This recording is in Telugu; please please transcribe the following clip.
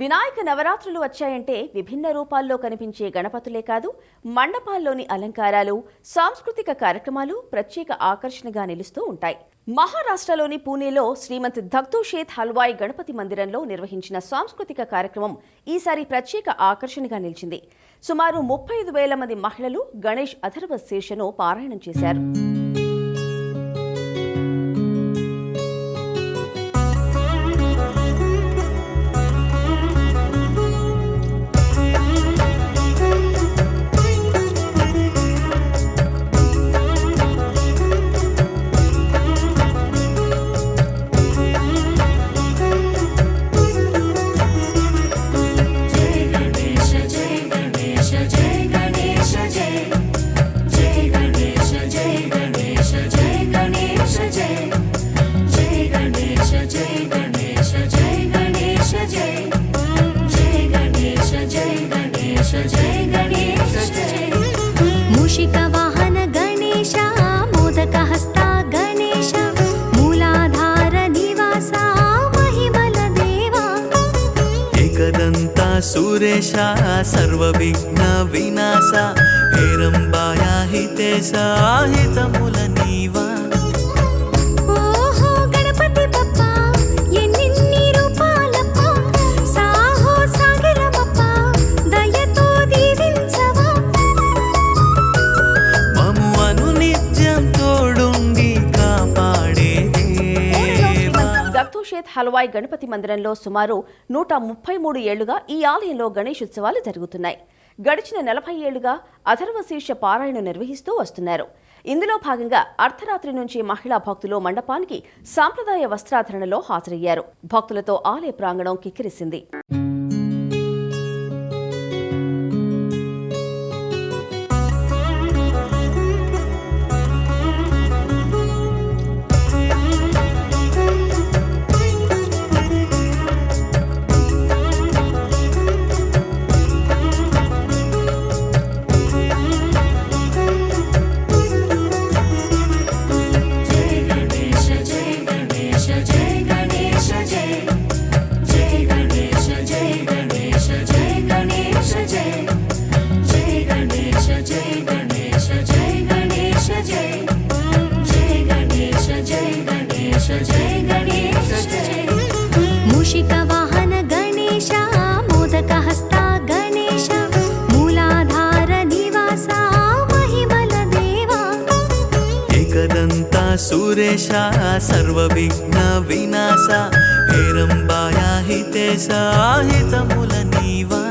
వినాయక నవరాత్రులు వచ్చాయంటే విభిన్న రూపాల్లో కనిపించే గణపతులే కాదు మండపాల్లోని అలంకారాలు సాంస్కృతిక కార్యక్రమాలు ప్రత్యేక ఆకర్షణగా నిలుస్తూ ఉంటాయి. మహారాష్ట్రలోని పూణేలో శ్రీమంత్ దగ్ధు హల్వాయ్ గణపతి మందిరంలో నిర్వహించిన సాంస్కృతిక కార్యక్రమం ఈసారి ప్రత్యేక ఆకర్షణగా నిలిచింది. సుమారు ముప్పై ఐదు వేల మంది మహిళలు గణేష్ అథర్వ శీర్షను పారాయణం చేశారు. मूषिकवाहन गणेश मोदकहस्ता गणेश मूलाधार निवासा महिमलदेवा एकदन्ता सुरेशा सर्वविघ्न विनाशा हेरम्बाया हितेशा हितमुलनीवा షేత్ హల్వాయ్ గణపతి మందిరంలో సుమారు నూట ముప్పై మూడు ఏళ్ళుగా ఈ ఆలయంలో గణేశోత్సవాలు జరుగుతున్నాయి. గడిచిన నలభై ఏళ్ళుగా అథర్వశీర్ష పారాయణ నిర్వహిస్తూ వస్తున్నారు. ఇందులో భాగంగా అర్ధరాత్రి నుంచి మహిళా భక్తులు మండపానికి సాంప్రదాయ వస్త్రాధరణలో హాజరయ్యారు. భక్తులతో ఆలయ ప్రాంగణం కిక్కిరిసింది. मूषिकवाहन गणेश मोदकहस्ता गणेश मूलाधार निवासा महिमलदेवा एकदन्ता सुरेशा सर्वविघ्न विनाशा हेरम्बाया हितेशा हितमुलनीवा